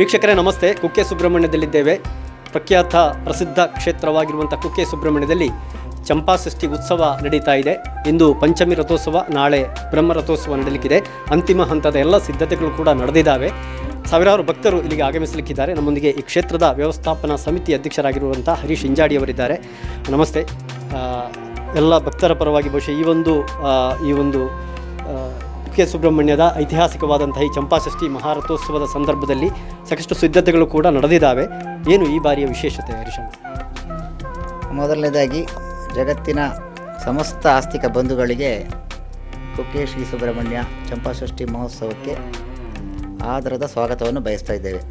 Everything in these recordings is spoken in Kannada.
ವೀಕ್ಷಕರೇ, ನಮಸ್ತೆ. ಕುಕ್ಕೆ ಸುಬ್ರಹ್ಮಣ್ಯದಲ್ಲಿದ್ದೇವೆ. ಪ್ರಖ್ಯಾತ ಪ್ರಸಿದ್ಧ ಕ್ಷೇತ್ರವಾಗಿರುವಂಥ ಕುಕ್ಕೆ ಸುಬ್ರಹ್ಮಣ್ಯದಲ್ಲಿ ಚಂಪಾಷಷ್ಠಿ ಉತ್ಸವ ನಡೀತಾ ಇದೆ. ಇಂದು ಪಂಚಮಿ ರಥೋತ್ಸವ, ನಾಳೆ ಬ್ರಹ್ಮ ರಥೋತ್ಸವ ನಡೀಲಿಕ್ಕಿದೆ. ಅಂತಿಮ ಹಂತದ ಎಲ್ಲ ಸಿದ್ಧತೆಗಳು ಕೂಡ ನಡೆದಿದ್ದಾವೆ. ಸಾವಿರಾರು ಭಕ್ತರು ಇಲ್ಲಿಗೆ ಆಗಮಿಸಲಿಕ್ಕಿದ್ದಾರೆ. ನಮ್ಮೊಂದಿಗೆ ಈ ಕ್ಷೇತ್ರದ ವ್ಯವಸ್ಥಾಪನಾ ಸಮಿತಿ ಅಧ್ಯಕ್ಷರಾಗಿರುವಂಥ ಹರೀಶ್ ಇಂಜಾಡಿ ಅವರಿದ್ದಾರೆ. ನಮಸ್ತೆ. ಎಲ್ಲ ಭಕ್ತರ ಪರವಾಗಿ ಬಹುಶಃ ಈ ಒಂದು ಈ ಒಂದು ಕುಕ್ಕೆ ಸುಬ್ರಹ್ಮಣ್ಯದ ಐತಿಹಾಸಿಕವಾದಂತಹ ಈ ಚಂಪಾಷಷ್ಠಿ ಮಹಾರಥೋತ್ಸವದ ಸಂದರ್ಭದಲ್ಲಿ ಸಾಕಷ್ಟು ಸಿದ್ಧತೆಗಳು ಕೂಡ ನಡೆದಿದ್ದಾವೆ. ಏನು ಈ ಬಾರಿಯ ವಿಶೇಷತೆ, ಹರೀಶಣ್ಣ? ಮೊದಲನೇದಾಗಿ ಜಗತ್ತಿನ ಸಮಸ್ತ ಆಸ್ತಿಕ ಬಂಧುಗಳಿಗೆ ಕುಕ್ಕೆ ಶ್ರೀ ಸುಬ್ರಹ್ಮಣ್ಯ ಚಂಪಾಷಷ್ಠಿ ಮಹೋತ್ಸವಕ್ಕೆ ಆದರದ ಸ್ವಾಗತವನ್ನು ಬಯಸ್ತಾ ಇದ್ದೇವೆ.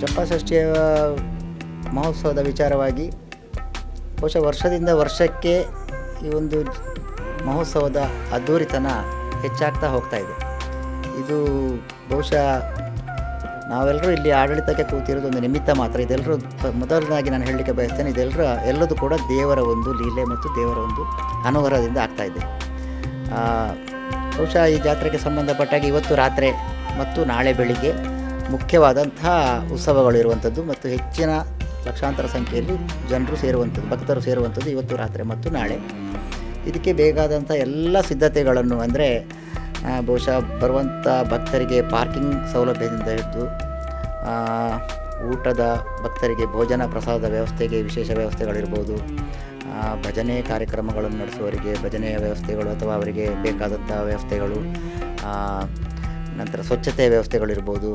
ಚಂಪಾಷಷ್ಠಿಯ ಮಹೋತ್ಸವದ ವಿಚಾರವಾಗಿ ಬಹುಶಃ ವರ್ಷದಿಂದ ವರ್ಷಕ್ಕೆ ಈ ಒಂದು ಮಹೋತ್ಸವದ ಅದ್ಧೂರಿತನ ಹೆಚ್ಚಾಗ್ತಾ ಹೋಗ್ತಾ ಇದೆ. ಇದು ಬಹುಶಃ ನಾವೆಲ್ಲರೂ ಇಲ್ಲಿ ಆಡಳಿತಕ್ಕೆ ಕೂತಿರೋದು ಒಂದು ನಿಮಿತ್ತ ಮಾತ್ರ. ಇದೆಲ್ಲರೂ ಮೊದಲನಾಗಿ ನಾನು ಹೇಳಲಿಕ್ಕೆ ಬಯಸ್ತೇನೆ ಇದೆಲ್ಲರ ಎಲ್ಲದೂ ಕೂಡ ದೇವರ ಒಂದು ಲೀಲೆ ಮತ್ತು ದೇವರ ಒಂದು ಅನುಗ್ರಹದಿಂದ ಆಗ್ತಾ ಇದೆ. ಆ, ಬಹುಶಃ ಈ ಜಾತ್ರೆಗೆ ಸಂಬಂಧಪಟ್ಟಾಗಿ ಇವತ್ತು ರಾತ್ರಿ ಮತ್ತು ನಾಳೆ ಬೆಳಿಗ್ಗೆ ಮುಖ್ಯವಾದಂತಹ ಉತ್ಸವಗಳು ಇರುವಂಥದ್ದು ಮತ್ತು ಹೆಚ್ಚಿನ ಲಕ್ಷಾಂತರ ಸಂಖ್ಯೆಯಲ್ಲಿ ಜನರು ಸೇರುವಂಥದ್ದು ಭಕ್ತರು ಸೇರುವಂಥದ್ದು ಇವತ್ತು ರಾತ್ರಿ ಮತ್ತು ನಾಳೆ. ಇದಕ್ಕೆ ಬೇಕಾದಂಥ ಎಲ್ಲ ಸಿದ್ಧತೆಗಳನ್ನು ಅಂದರೆ ಬಹುಶಃ ಬರುವಂಥ ಭಕ್ತರಿಗೆ ಪಾರ್ಕಿಂಗ್ ಸೌಲಭ್ಯದಿಂದ ಹಿಡಿದು ಊಟದ ಭಕ್ತರಿಗೆ ಭೋಜನ ಪ್ರಸಾದ ವ್ಯವಸ್ಥೆಗೆ ವಿಶೇಷ ವ್ಯವಸ್ಥೆಗಳಿರ್ಬೋದು ಭಜನೆ ಕಾರ್ಯಕ್ರಮಗಳನ್ನು ನಡೆಸುವವರಿಗೆ ಭಜನೆಯ ವ್ಯವಸ್ಥೆಗಳು ಅಥವಾ ಅವರಿಗೆ ಬೇಕಾದಂಥ ವ್ಯವಸ್ಥೆಗಳು ನಂತರ ಸ್ವಚ್ಛತೆಯ ವ್ಯವಸ್ಥೆಗಳಿರ್ಬೋದು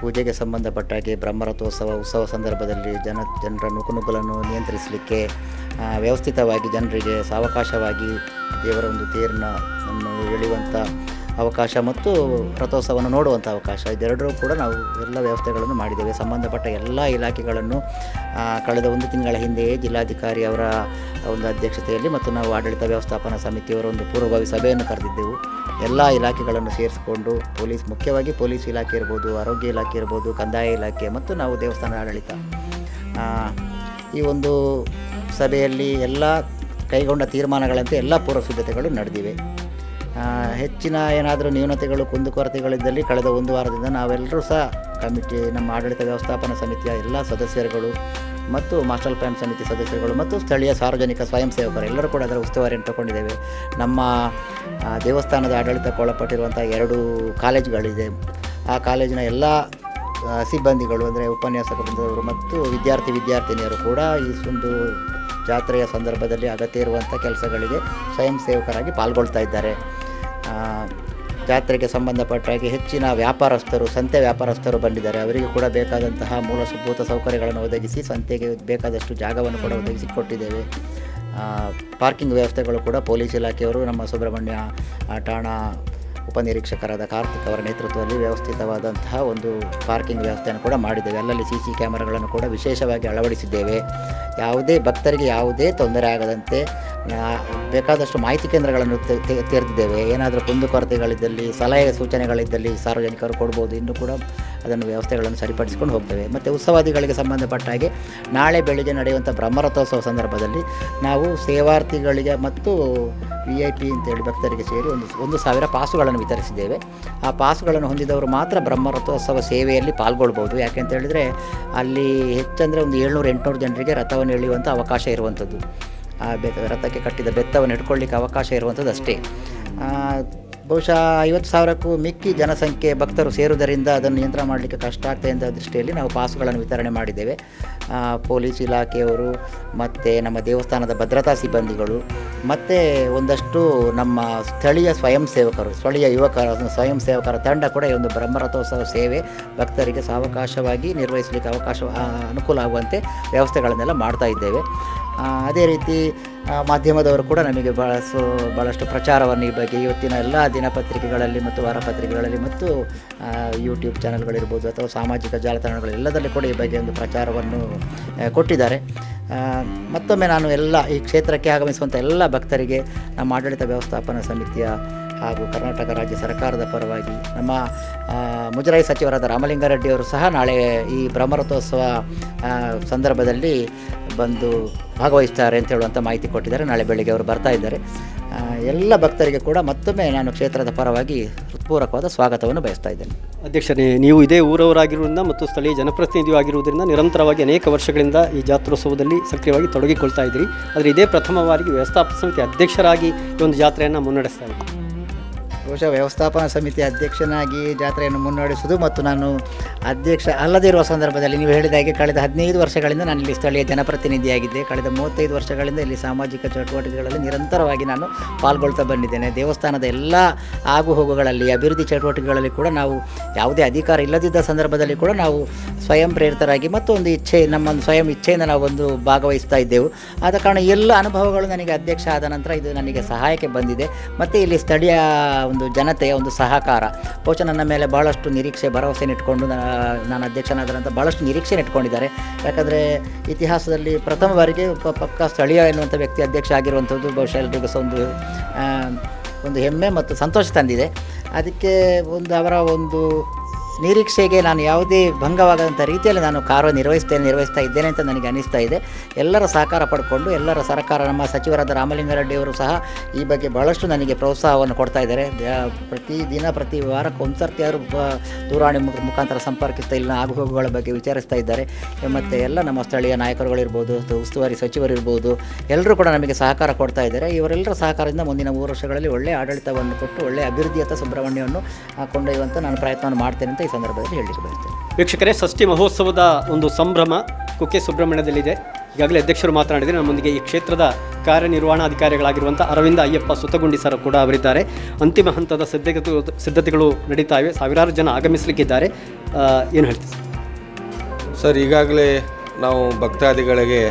ಪೂಜೆಗೆ ಸಂಬಂಧಪಟ್ಟ ಹಾಗೆ ಬ್ರಹ್ಮರಥೋತ್ಸವ, ಉತ್ಸವ ಸಂದರ್ಭದಲ್ಲಿ ಜನ, ಜನರ ನುಕುನುಗ್ಗಲನ್ನು ನಿಯಂತ್ರಿಸಲಿಕ್ಕೆ ವ್ಯವಸ್ಥಿತವಾಗಿ ಜನರಿಗೆ ಸಾವಕಾಶವಾಗಿ ದೇವರ ಒಂದು ತೇರನ್ನು ಎಳೆಯುವಂಥ ಅವಕಾಶ ಮತ್ತು ರಥೋತ್ಸವವನ್ನು ನೋಡುವಂಥ ಅವಕಾಶ. ಇದೆರಡರೂ ಕೂಡ ನಾವು ಎಲ್ಲ ವ್ಯವಸ್ಥೆಗಳನ್ನು ಮಾಡಿದ್ದೇವೆ. ಸಂಬಂಧಪಟ್ಟ ಎಲ್ಲ ಇಲಾಖೆಗಳನ್ನು ಕಳೆದ ಒಂದು ತಿಂಗಳ ಹಿಂದೆಯೇ ಜಿಲ್ಲಾಧಿಕಾರಿ ಅವರ ಒಂದು ಅಧ್ಯಕ್ಷತೆಯಲ್ಲಿ ಮತ್ತು ನಾವು ಆಡಳಿತ ವ್ಯವಸ್ಥಾಪನಾ ಸಮಿತಿಯವರ ಒಂದು ಪೂರ್ವಭಾವಿ ಸಭೆಯನ್ನು ಕರೆದಿದ್ದೆವು. ಎಲ್ಲ ಇಲಾಖೆಗಳನ್ನು ಸೇರಿಸಿಕೊಂಡು ಪೊಲೀಸ್, ಮುಖ್ಯವಾಗಿ ಪೊಲೀಸ್ ಇಲಾಖೆ ಇರ್ಬೋದು, ಆರೋಗ್ಯ ಇಲಾಖೆ ಇರ್ಬೋದು, ಕಂದಾಯ ಇಲಾಖೆ ಮತ್ತು ನಾವು ದೇವಸ್ಥಾನ ಆಡಳಿತ. ಈ ಒಂದು ಸಭೆಯಲ್ಲಿ ಎಲ್ಲ ಕೈಗೊಂಡ ತೀರ್ಮಾನಗಳಂತೆ ಎಲ್ಲ ಪೂರ್ವ ಸಿದ್ಧತೆಗಳು ನಡೆದಿವೆ. ಹೆಚ್ಚಿನ ಏನಾದರೂ ನ್ಯೂನತೆಗಳು ಕುಂದುಕೊರತೆಗಳಿದ್ದಲ್ಲಿ ಕಳೆದ ಒಂದು ವಾರದಿಂದ ನಾವೆಲ್ಲರೂ ಸಹ ಕಮಿಟಿ, ನಮ್ಮ ಆಡಳಿತ ವ್ಯವಸ್ಥಾಪನಾ ಸಮಿತಿಯ ಎಲ್ಲ ಸದಸ್ಯರುಗಳು ಮತ್ತು ಮಾಸ್ಟರ್ ಪ್ಲಾನ್ ಸಮಿತಿ ಸದಸ್ಯರುಗಳು ಮತ್ತು ಸ್ಥಳೀಯ ಸಾರ್ವಜನಿಕ ಸ್ವಯಂ ಸೇವಕರು ಎಲ್ಲರೂ ಕೂಡ ಅದರ ಉಸ್ತುವಾರಿಯನ್ನು ತಗೊಂಡಿದ್ದೇವೆ ನಮ್ಮ ದೇವಸ್ಥಾನದ ಆಡಳಿತಕ್ಕೆ ಒಳಪಟ್ಟಿರುವಂಥ ಎರಡು ಕಾಲೇಜುಗಳಿದೆ. ಆ ಕಾಲೇಜಿನ ಎಲ್ಲ ಸಿಬ್ಬಂದಿಗಳು ಅಂದರೆ ಉಪನ್ಯಾಸಕ ಬಂದವರು ಮತ್ತು ವಿದ್ಯಾರ್ಥಿ ವಿದ್ಯಾರ್ಥಿನಿಯರು ಕೂಡ ಈ ಒಂದು ಜಾತ್ರೆಯ ಸಂದರ್ಭದಲ್ಲಿ ಅಗತ್ಯ ಇರುವಂಥ ಕೆಲಸಗಳಿಗೆ ಸ್ವಯಂ ಸೇವಕರಾಗಿ ಪಾಲ್ಗೊಳ್ತಾ ಇದ್ದಾರೆ. ಜಾತ್ರೆಗೆ ಸಂಬಂಧಪಟ್ಟ ಹಾಗೆ ಹೆಚ್ಚಿನ ವ್ಯಾಪಾರಸ್ಥರು, ಸಂತೆ ವ್ಯಾಪಾರಸ್ಥರು ಬಂದಿದ್ದಾರೆ. ಅವರಿಗೆ ಕೂಡ ಬೇಕಾದಂತಹ ಮೂಲಭೂತ ಸೌಕರ್ಯಗಳನ್ನು ಒದಗಿಸಿ ಸಂತೆಗೆ ಬೇಕಾದಷ್ಟು ಜಾಗವನ್ನು ಕೂಡ ಒದಗಿಸಿ ಕೊಟ್ಟಿದ್ದೇವೆ. ಪಾರ್ಕಿಂಗ್ ವ್ಯವಸ್ಥೆಗಳು ಕೂಡ ಪೊಲೀಸ್ ಇಲಾಖೆಯವರು ನಮ್ಮ ಸುಬ್ರಹ್ಮಣ್ಯ ಠಾಣಾ ಉಪನಿರೀಕ್ಷಕರಾದ ಕಾರ್ತಿಕ್ ಅವರ ನೇತೃತ್ವದಲ್ಲಿ ವ್ಯವಸ್ಥಿತವಾದಂತಹ ಒಂದು ಪಾರ್ಕಿಂಗ್ ವ್ಯವಸ್ಥೆಯನ್ನು ಕೂಡ ಮಾಡಿದ್ದೇವೆ. ಅಲ್ಲಲ್ಲಿ ಸಿ ಸಿ ಕ್ಯಾಮರಾಗಳನ್ನು ಕೂಡ ವಿಶೇಷವಾಗಿ ಅಳವಡಿಸಿದ್ದೇವೆ. ಯಾವುದೇ ಭಕ್ತರಿಗೆ ಯಾವುದೇ ತೊಂದರೆ ಆಗದಂತೆ ಬೇಕಾದಷ್ಟು ಮಾಹಿತಿ ಕೇಂದ್ರಗಳನ್ನು ತೆರೆದಿದ್ದೇವೆ. ಏನಾದರೂ ಕುಂದುಕೊರತೆಗಳಿದ್ದಲ್ಲಿ ಸಲಹೆ ಸೂಚನೆಗಳಿದ್ದಲ್ಲಿ ಸಾರ್ವಜನಿಕರು ಕೊಡ್ಬೋದು. ಇನ್ನೂ ಕೂಡ ಅದನ್ನು ವ್ಯವಸ್ಥೆಗಳನ್ನು ಸರಿಪಡಿಸಿಕೊಂಡು ಹೋಗ್ತೇವೆ. ಮತ್ತು ಉತ್ಸವಾದಿಗಳಿಗೆ ಸಂಬಂಧಪಟ್ಟ ಹಾಗೆ ನಾಳೆ ಬೆಳಿಗ್ಗೆ ನಡೆಯುವಂಥ ಬ್ರಹ್ಮರಥೋತ್ಸವ ಸಂದರ್ಭದಲ್ಲಿ ನಾವು ಸೇವಾರ್ಥಿಗಳಿಗೆ ಮತ್ತು ವಿ ಐ ಪಿ ಅಂತೇಳಿ ಭಕ್ತರಿಗೆ ಸೇರಿ ಒಂದು ಒಂದು ಸಾವಿರ ಪಾಸುಗಳನ್ನು ವಿತರಿಸಿದ್ದೇವೆ. ಆ ಪಾಸುಗಳನ್ನು ಹೊಂದಿದವರು ಮಾತ್ರ ಬ್ರಹ್ಮರಥೋತ್ಸವ ಸೇವೆಯಲ್ಲಿ ಪಾಲ್ಗೊಳ್ಬೋದು ಯಾಕೆಂತ ಹೇಳಿದರೆ ಅಲ್ಲಿ ಹೆಚ್ಚಂದರೆ ಒಂದು ಏಳ್ನೂರು ಎಂಟುನೂರು ಜನರಿಗೆ ರಥವನ್ನು ಎಳೆಯುವಂಥ ಅವಕಾಶ ಇರುವಂಥದ್ದು. ಆ ಬೆತ್ತ ರಥಕ್ಕೆ ಕಟ್ಟಿದ ಬೆತ್ತವನ್ನು ಹಿಡ್ಕೊಳ್ಳಿಕ್ಕೆ ಅವಕಾಶ ಇರುವಂಥದ್ದು ಅಷ್ಟೇ. ಬಹುಶಃ ಐವತ್ತು ಸಾವಿರಕ್ಕೂ ಮಿಕ್ಕಿ ಜನಸಂಖ್ಯೆ ಭಕ್ತರು ಸೇರುವುದರಿಂದ ಅದನ್ನು ನಿಯಂತ್ರಣ ಮಾಡಲಿಕ್ಕೆ ಕಷ್ಟ ಆಗ್ತದೆ ಅಂತ ದೃಷ್ಟಿಯಲ್ಲಿ ನಾವು ಪಾಸುಗಳನ್ನು ವಿತರಣೆ ಮಾಡಿದ್ದೇವೆ. ಪೊಲೀಸ್ ಇಲಾಖೆಯವರು, ಮತ್ತು ನಮ್ಮ ದೇವಸ್ಥಾನದ ಭದ್ರತಾ ಸಿಬ್ಬಂದಿಗಳು, ಮತ್ತು ಒಂದಷ್ಟು ನಮ್ಮ ಸ್ಥಳೀಯ ಸ್ವಯಂ ಸೇವಕರು, ಸ್ಥಳೀಯ ಯುವಕರ, ಸ್ವಯಂ ಸೇವಕರ ತಂಡ ಕೂಡ ಈ ಒಂದು ಬ್ರಹ್ಮರಥೋತ್ಸವ ಸೇವೆ ಭಕ್ತರಿಗೆ ಸಾವಕಾಶವಾಗಿ ನಿರ್ವಹಿಸಲಿಕ್ಕೆ ಅವಕಾಶ ಅನುಕೂಲ ಆಗುವಂತೆ ವ್ಯವಸ್ಥೆಗಳನ್ನೆಲ್ಲ ಮಾಡ್ತಾ ಇದ್ದೇವೆ. ಅದೇ ರೀತಿ ಮಾಧ್ಯಮದವರು ಕೂಡ ನಮಗೆ ಭಾಳಷ್ಟು ಭಾಳಷ್ಟು ಪ್ರಚಾರವನ್ನು ಈ ಬಗ್ಗೆ ಇವತ್ತಿನ ಎಲ್ಲ ದಿನಪತ್ರಿಕೆಗಳಲ್ಲಿ ಮತ್ತು ವಾರಪತ್ರಿಕೆಗಳಲ್ಲಿ ಮತ್ತು ಯೂಟ್ಯೂಬ್ ಚಾನಲ್ಗಳಿರ್ಬೋದು ಅಥವಾ ಸಾಮಾಜಿಕ ಜಾಲತಾಣಗಳು ಎಲ್ಲದರಲ್ಲಿ ಕೂಡ ಈ ಬಗ್ಗೆ ಒಂದು ಪ್ರಚಾರವನ್ನು ಕೊಟ್ಟಿದ್ದಾರೆ. ಮತ್ತೊಮ್ಮೆ ನಾನು ಎಲ್ಲ ಈ ಕ್ಷೇತ್ರಕ್ಕೆ ಆಗಮಿಸುವಂಥ ಎಲ್ಲ ಭಕ್ತರಿಗೆ, ನಮ್ಮ ಆಡಳಿತ ವ್ಯವಸ್ಥಾಪನಾ ಸಮಿತಿಯ ಹಾಗೂ ಕರ್ನಾಟಕ ರಾಜ್ಯ ಸರ್ಕಾರದ ಪರವಾಗಿ ನಮ್ಮ ಮುಜರಾಯಿ ಸಚಿವರಾದ ರಾಮಲಿಂಗಾರೆಡ್ಡಿಯವರು ಸಹ ನಾಳೆ ಈ ಬ್ರಹ್ಮರಥೋತ್ಸವ ಸಂದರ್ಭದಲ್ಲಿ ಬಂದು ಭಾಗವಹಿಸ್ತಾರೆ ಅಂತ ಹೇಳುವಂಥ ಮಾಹಿತಿ ಕೊಟ್ಟಿದ್ದಾರೆ. ನಾಳೆ ಬೆಳಿಗ್ಗೆ ಅವರು ಬರ್ತಾ ಇದ್ದಾರೆ. ಎಲ್ಲ ಭಕ್ತರಿಗೆ ಕೂಡ ಮತ್ತೊಮ್ಮೆ ನಾನು ಕ್ಷೇತ್ರದ ಪರವಾಗಿ ಹೃತ್ಪೂರ್ವಕವಾದ ಸ್ವಾಗತವನ್ನು ಬಯಸ್ತಾ ಇದ್ದೇನೆ. ಅಧ್ಯಕ್ಷರೇ, ನೀವು ಇದೇ ಊರವರಾಗಿರುವುದರಿಂದ ಮತ್ತು ಸ್ಥಳೀಯ ಜನಪ್ರತಿನಿಧಿಯೂ ಆಗಿರುವುದರಿಂದ ನಿರಂತರವಾಗಿ ಅನೇಕ ವರ್ಷಗಳಿಂದ ಈ ಜಾತ್ರೋತ್ಸವದಲ್ಲಿ ಸಕ್ರಿಯವಾಗಿ ತೊಡಗಿಕೊಳ್ತಾ ಇದ್ದೀರಿ. ಆದರೆ ಇದೇ ಪ್ರಥಮ ಬಾರಿಗೆ ವ್ಯವಸ್ಥಾಪಕ ಸಮಿತಿ ಅಧ್ಯಕ್ಷರಾಗಿ ಈ ಒಂದು ಜಾತ್ರೆಯನ್ನು ಮುನ್ನಡೆಸ್ತಾ ಇದ್ದೀರಿ. ಬಹುಶಃ ವ್ಯವಸ್ಥಾಪನಾ ಸಮಿತಿ ಅಧ್ಯಕ್ಷನಾಗಿ ಜಾತ್ರೆಯನ್ನು ಮುನ್ನಡೆಸುವುದು ಮತ್ತು ನಾನು ಅಧ್ಯಕ್ಷ ಅಲ್ಲದಿರುವ ಸಂದರ್ಭದಲ್ಲಿ ನೀವು ಹೇಳಿದ ಹಾಗೆ ಕಳೆದ ಹದಿನೈದು ವರ್ಷಗಳಿಂದ ನಾನು ಇಲ್ಲಿ ಸ್ಥಳೀಯ ಜನಪ್ರತಿನಿಧಿಯಾಗಿದ್ದೆ. ಕಳೆದ ಮೂವತ್ತೈದು ವರ್ಷಗಳಿಂದ ಇಲ್ಲಿ ಸಾಮಾಜಿಕ ಚಟುವಟಿಕೆಗಳಲ್ಲಿ ನಿರಂತರವಾಗಿ ನಾನು ಪಾಲ್ಗೊಳ್ತಾ ಬಂದಿದ್ದೇನೆ. ದೇವಸ್ಥಾನದ ಎಲ್ಲ ಆಗು ಹೋಗುಗಳಲ್ಲಿ, ಅಭಿವೃದ್ಧಿ ಚಟುವಟಿಕೆಗಳಲ್ಲಿ ಕೂಡ ನಾವು ಯಾವುದೇ ಅಧಿಕಾರ ಇಲ್ಲದಿದ್ದ ಸಂದರ್ಭದಲ್ಲಿ ಕೂಡ ನಾವು ಸ್ವಯಂ ಪ್ರೇರಿತರಾಗಿ ಮತ್ತು ಒಂದು ಇಚ್ಛೆ, ನಮ್ಮ ಒಂದು ಸ್ವಯಂ ಇಚ್ಛೆಯಿಂದ ನಾವು ಒಂದು ಭಾಗವಹಿಸ್ತಾ ಇದ್ದೆವು. ಆದ ಕಾರಣ ಎಲ್ಲ ಅನುಭವಗಳು ನನಗೆ ಅಧ್ಯಕ್ಷ ಆದ ನಂತರ ಇದು ನನಗೆ ಸಹಾಯಕ್ಕೆ ಬಂದಿದೆ. ಮತ್ತು ಇಲ್ಲಿ ಸ್ಥಳೀಯ ಒಂದು ಜನತೆಯ ಒಂದು ಸಹಕಾರ. ಬಹುಶಃ ನನ್ನ ಮೇಲೆ ಬಹಳಷ್ಟು ನಿರೀಕ್ಷೆ ಭರವಸೆ ಇಟ್ಕೊಂಡು ನಾನು ಅಧ್ಯಕ್ಷನಾದರಂಥ ಭಾಳಷ್ಟು ನಿರೀಕ್ಷೆ ಇಟ್ಕೊಂಡಿದ್ದಾರೆ. ಯಾಕಂದರೆ ಇತಿಹಾಸದಲ್ಲಿ ಪ್ರಥಮ ಬಾರಿಗೆ ಪಕ್ಕ ಸ್ಥಳೀಯ ಎನ್ನುವಂಥ ವ್ಯಕ್ತಿ ಅಧ್ಯಕ್ಷ ಆಗಿರುವಂಥದ್ದು ಬಹುಶಃ ಎಲ್ರಿಗೂ ಸಹ ಒಂದು ಒಂದು ಹೆಮ್ಮೆ ಮತ್ತು ಸಂತೋಷ ತಂದಿದೆ. ಅದಕ್ಕೆ ಒಂದು ಅವರ ಒಂದು ನಿರೀಕ್ಷೆಗೆ ನಾನು ಯಾವುದೇ ಭಂಗವಾಗದಂಥ ರೀತಿಯಲ್ಲಿ ನಾನು ಕಾರ್ಯನಿರ್ವಹಿಸ್ತೇನೆ ನಿರ್ವಹಿಸ್ತಾ ಇದ್ದೇನೆ ಅಂತ ನನಗೆ ಅನಿಸ್ತಾ ಇದೆ. ಎಲ್ಲರ ಸಹಕಾರ ಪಡ್ಕೊಂಡು, ಎಲ್ಲರ ಸರ್ಕಾರ, ನಮ್ಮ ಸಚಿವರಾದ ರಾಮಲಿಂಗಾರೆಡ್ಡಿ ಅವರು ಸಹ ಈ ಬಗ್ಗೆ ಭಾಳಷ್ಟು ನನಗೆ ಪ್ರೋತ್ಸಾಹವನ್ನು ಕೊಡ್ತಾ ಇದ್ದಾರೆ. ಪ್ರತಿ ದಿನ, ಪ್ರತಿ ವಾರಕ್ಕೆ ಒಂದು ಸರ್ತಿ ಅವರು ದೂರವಾಣಿ ಮುಖ- ಮುಖಾಂತರ ಸಂಪರ್ಕಿಸ್ತಾ ಆಗು ಹೋಗುಗಳ ಬಗ್ಗೆ ವಿಚಾರಿಸ್ತಾ ಇದ್ದಾರೆ. ಮತ್ತು ಎಲ್ಲ ನಮ್ಮ ಸ್ಥಳೀಯ ನಾಯಕರುಗಳಿರ್ಬೋದು ಉಸ್ತುವಾರಿ ಸಚಿವರಿರ್ಬೋದು, ಎಲ್ಲರೂ ಕೂಡ ನಮಗೆ ಸಹಕಾರ ಕೊಡ್ತಾ ಇದ್ದಾರೆ. ಇವರೆಲ್ಲರ ಸಹಕಾರದಿಂದ ಮುಂದಿನ ಮೂರು ವರ್ಷಗಳಲ್ಲಿ ಒಳ್ಳೆಯ ಆಡಳಿತವನ್ನು ಕೊಟ್ಟು ಒಳ್ಳೆಯ ಅಭಿವೃದ್ಧಿಯತ್ತ, ಸುಬ್ರಹ್ಮಣ್ಯವನ್ನು ಕೊಂಡೊಯ್ಯುವಂಥ ನಾನು ಪ್ರಯತ್ನವನ್ನು ಮಾಡ್ತೇನೆ ಅಂತ ಈ ಸಂದರ್ಭದಲ್ಲಿ ಹೇಳಲಿಕ್ಕೆ ಬರ್ತೇನೆ. ವೀಕ್ಷಕರೇ ಷಷ್ಠಿ ಮಹೋತ್ಸವದ ಒಂದು ಸಂಭ್ರಮ ಕುಕ್ಕೆ ಸುಬ್ರಹ್ಮಣ್ಯದಲ್ಲಿದೆ. ಈಗಾಗಲೇ ಅಧ್ಯಕ್ಷರು ಮಾತನಾಡಿದರೆ ನಮ್ಮೊಂದಿಗೆ ಈ ಕ್ಷೇತ್ರದ ಕಾರ್ಯನಿರ್ವಹಣಾಧಿಕಾರಿಗಳಾಗಿರುವಂಥ ಅರವಿಂದ ಅಯ್ಯಪ್ಪ ಸುತ್ತಗುಂಡಿ ಸರ್ ಕೂಡ ಅವರಿದ್ದಾರೆ. ಅಂತಿಮ ಹಂತದ ಸಿದ್ಧತೆಗಳು ಸಿದ್ಧತೆಗಳು ನಡೀತಾ ಇವೆ ಸಾವಿರಾರು ಜನ ಆಗಮಿಸಲಿಕ್ಕಿದ್ದಾರೆ. ಏನು ಹೇಳ್ತೀವಿ ಸರ್? ಈಗಾಗಲೇ ನಾವು ಭಕ್ತಾದಿಗಳಿಗೆ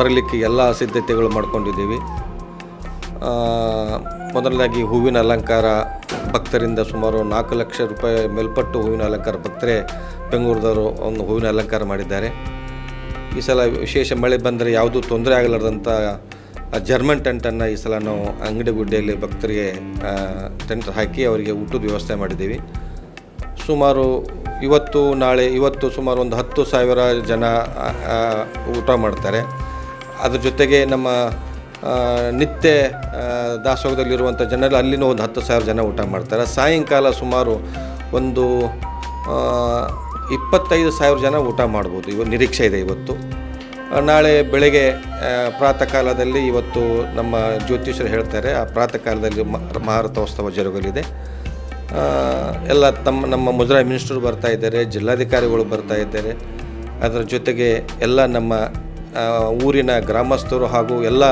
ಬರಲಿಕ್ಕೆ ಎಲ್ಲ ಸಿದ್ಧತೆಗಳು ಮಾಡ್ಕೊಂಡಿದ್ದೀವಿ. ಮೊದಲನೇದಾಗಿ ಹೂವಿನ ಅಲಂಕಾರ ಭಕ್ತರಿಂದ ಸುಮಾರು ನಾಲ್ಕು ಲಕ್ಷ ರೂಪಾಯಿ ಮೇಲ್ಪಟ್ಟು ಹೂವಿನ ಅಲಂಕಾರ ಭಕ್ತರೇ ಬೆಂಗಳೂರದವರು ಒಂದು ಹೂವಿನ ಅಲಂಕಾರ ಮಾಡಿದ್ದಾರೆ. ಈ ಸಲ ವಿಶೇಷ ಮಳೆ ಬಂದರೆ ಯಾವುದೂ ತೊಂದರೆ ಆಗಲಾರ್ದಂಥ ಜರ್ಮನ್ ಟೆಂಟನ್ನು ಈ ಸಲ ನಾವು ಅಂಗಡಿ ಗುಡ್ಡೆಯಲ್ಲಿ ಭಕ್ತರಿಗೆ ಟೆಂಟ್ ಹಾಕಿ ಅವರಿಗೆ ಊಟದ ವ್ಯವಸ್ಥೆ ಮಾಡಿದ್ದೀವಿ. ಸುಮಾರು ಇವತ್ತು, ನಾಳೆ ಇವತ್ತು ಸುಮಾರು ಒಂದು ಹತ್ತು ಸಾವಿರ ಜನ ಊಟ ಮಾಡ್ತಾರೆ. ಅದ್ರ ಜೊತೆಗೆ ನಮ್ಮ ನಿತ್ಯ ದಾಸೋಗದಲ್ಲಿರುವಂಥ ದಾಸೋಹದಲ್ಲಿರುವಂಥ ಜನರು ಅಲ್ಲಿನೂ ಒಂದು ಹತ್ತು ಸಾವಿರ ಜನ ಊಟ ಮಾಡ್ತಾರೆ. ಸಾಯಂಕಾಲ ಸುಮಾರು ಒಂದು ಇಪ್ಪತ್ತೈದು ಸಾವಿರ ಜನ ಊಟ ಮಾಡ್ಬೋದು. ಇವ ನಿರೀಕ್ಷೆ ಇದೆ ಇವತ್ತು. ನಾಳೆ ಬೆಳಗ್ಗೆ ಪ್ರಾತಃ ಕಾಲದಲ್ಲಿ ಇವತ್ತು ನಮ್ಮ ಜ್ಯೋತಿಷರು ಹೇಳ್ತಾರೆ, ಆ ಪ್ರಾತಃ ಕಾಲದಲ್ಲಿ ಮಹಾರಥೋತ್ಸವ ಜರುಗಲಿದೆ. ಎಲ್ಲ ತಮ್ಮ, ನಮ್ಮ ಮುಜರಾಯಿ ಮಿನಿಸ್ಟರ್ ಬರ್ತಾ ಇದ್ದಾರೆ, ಜಿಲ್ಲಾಧಿಕಾರಿಗಳು ಬರ್ತಾ ಇದ್ದಾರೆ. ಅದರ ಜೊತೆಗೆ ಎಲ್ಲ ನಮ್ಮ ಊರಿನ ಗ್ರಾಮಸ್ಥರು ಹಾಗೂ ಎಲ್ಲ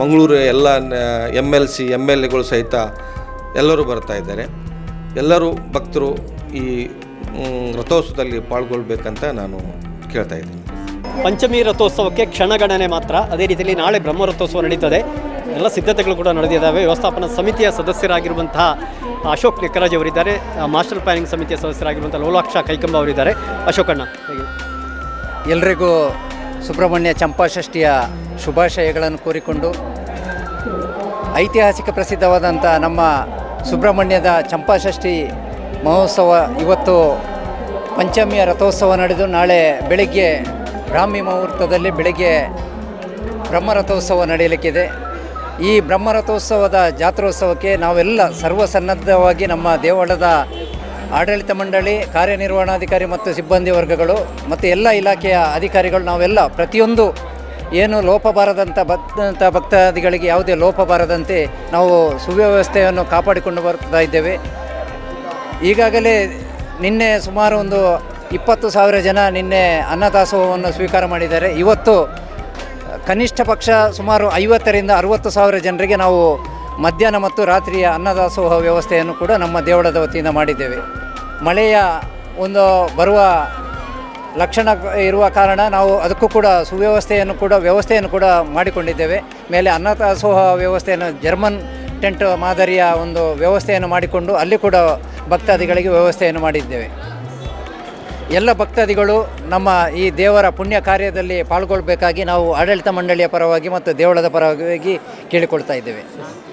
ಮಂಗಳೂರು ಎಲ್ಲ M L C M L ಎಗಳು ಸಹಿತ ಎಲ್ಲರೂ ಬರ್ತಾ ಇದ್ದಾರೆ. ಎಲ್ಲರೂ ಭಕ್ತರು ಈ ರಥೋತ್ಸವದಲ್ಲಿ ಪಾಲ್ಗೊಳ್ಬೇಕಂತ ನಾನು ಕೇಳ್ತಾ ಇದ್ದೀನಿ. ಪಂಚಮಿ ರಥೋತ್ಸವಕ್ಕೆ ಕ್ಷಣಗಣನೆ ಮಾತ್ರ. ಅದೇ ರೀತಿಯಲ್ಲಿ ನಾಳೆ ಬ್ರಹ್ಮ ರಥೋತ್ಸವ ನಡೀತದೆ. ಎಲ್ಲ ಸಿದ್ಧತೆಗಳು ಕೂಡ ನಡೆದಿದ್ದಾವೆ. ವ್ಯವಸ್ಥಾಪನಾ ಸಮಿತಿಯ ಸದಸ್ಯರಾಗಿರುವಂತಹ ಅಶೋಕ್ ನಿಕ್ಕರಾಜ್ ಅವರಿದ್ದಾರೆ. ಮಾಸ್ಟರ್ ಪ್ಲಾನಿಂಗ್ ಸಮಿತಿಯ ಸದಸ್ಯರಾಗಿರುವಂಥ ಲೋಲಾಕ್ಷ ಕೈಕಂಬ ಅವರಿದ್ದಾರೆ. ಅಶೋಕಣ್ಣ ಎಲ್ರಿಗೂ ಸುಬ್ರಹ್ಮಣ್ಯ ಚಂಪಾಷಷ್ಠಿಯ ಶುಭಾಶಯಗಳನ್ನು ಕೋರಿಕೊಂಡು ಐತಿಹಾಸಿಕ ಪ್ರಸಿದ್ಧವಾದಂಥ ನಮ್ಮ ಸುಬ್ರಹ್ಮಣ್ಯದ ಚಂಪಾಷಷ್ಠಿ ಮಹೋತ್ಸವ ಇವತ್ತು ಪಂಚಮಿಯ ರಥೋತ್ಸವ ನಡೆದು ನಾಳೆ ಬೆಳಗ್ಗೆ ಬ್ರಾಹ್ಮಿ ಮುಹೂರ್ತದಲ್ಲಿ ಬೆಳಗ್ಗೆ ಬ್ರಹ್ಮರಥೋತ್ಸವ ನಡೆಯಲಿಕ್ಕಿದೆ. ಈ ಬ್ರಹ್ಮರಥೋತ್ಸವದ ಜಾತ್ರೋತ್ಸವಕ್ಕೆ ನಾವೆಲ್ಲ ಸರ್ವಸನ್ನದ್ಧವಾಗಿ ನಮ್ಮ ದೇವಳದ ಆಡಳಿತ ಮಂಡಳಿ, ಕಾರ್ಯನಿರ್ವಹಣಾಧಿಕಾರಿ ಮತ್ತು ಸಿಬ್ಬಂದಿ ವರ್ಗಗಳು ಮತ್ತು ಎಲ್ಲ ಇಲಾಖೆಯ ಅಧಿಕಾರಿಗಳು, ನಾವೆಲ್ಲ ಪ್ರತಿಯೊಂದು ಏನು ಲೋಪ ಬಾರದಂಥ ಭಕ್ತ, ಭಕ್ತಾದಿಗಳಿಗೆ ಯಾವುದೇ ಲೋಪ ಬಾರದಂತೆ ನಾವು ಸುವ್ಯವಸ್ಥೆಯನ್ನು ಕಾಪಾಡಿಕೊಂಡು ಬರ್ತಾ ಇದ್ದೇವೆ. ಈಗಾಗಲೇ ನಿನ್ನೆ ಸುಮಾರು ಒಂದು ಇಪ್ಪತ್ತು ಸಾವಿರ ಜನ ನಿನ್ನೆ ಅನ್ನದಾಸೋಹವನ್ನು ಸ್ವೀಕಾರ ಮಾಡಿದ್ದಾರೆ. ಇವತ್ತು ಕನಿಷ್ಠ ಪಕ್ಷ ಸುಮಾರು ಐವತ್ತರಿಂದ ಅರುವತ್ತು ಸಾವಿರ ಜನರಿಗೆ ನಾವು ಮಧ್ಯಾಹ್ನ ಮತ್ತು ರಾತ್ರಿಯ ಅನ್ನದಾಸೋಹ ವ್ಯವಸ್ಥೆಯನ್ನು ಕೂಡ ನಮ್ಮ ದೇವಳದ ವತಿಯಿಂದ ಮಾಡಿದ್ದೇವೆ. ಮಳೆಯ ಒಂದು ಬರುವ ಲಕ್ಷಣ ಇರುವ ಕಾರಣ ನಾವು ಅದಕ್ಕೂ ಕೂಡ ಸುವ್ಯವಸ್ಥೆಯನ್ನು ಕೂಡ, ವ್ಯವಸ್ಥೆಯನ್ನು ಕೂಡ ಮಾಡಿಕೊಂಡಿದ್ದೇವೆ. ಮೇಲೆ ಅನ್ನದಾಸೋಹ ವ್ಯವಸ್ಥೆಯನ್ನು, ಜರ್ಮನ್ ಟೆಂಟ್ ಮಾದರಿಯ ಒಂದು ವ್ಯವಸ್ಥೆಯನ್ನು ಮಾಡಿಕೊಂಡು ಅಲ್ಲಿ ಕೂಡ ಭಕ್ತಾದಿಗಳಿಗೆ ವ್ಯವಸ್ಥೆಯನ್ನು ಮಾಡಿದ್ದೇವೆ. ಎಲ್ಲ ಭಕ್ತಾದಿಗಳು ನಮ್ಮ ಈ ದೇವರ ಪುಣ್ಯ ಕಾರ್ಯದಲ್ಲಿ ಪಾಲ್ಗೊಳ್ಬೇಕಾಗಿ ನಾವು ಆಡಳಿತ ಮಂಡಳಿಯ ಪರವಾಗಿ ಮತ್ತು ದೇವಳದ ಪರವಾಗಿ ಕೇಳಿಕೊಳ್ತಾ ಇದ್ದೇವೆ.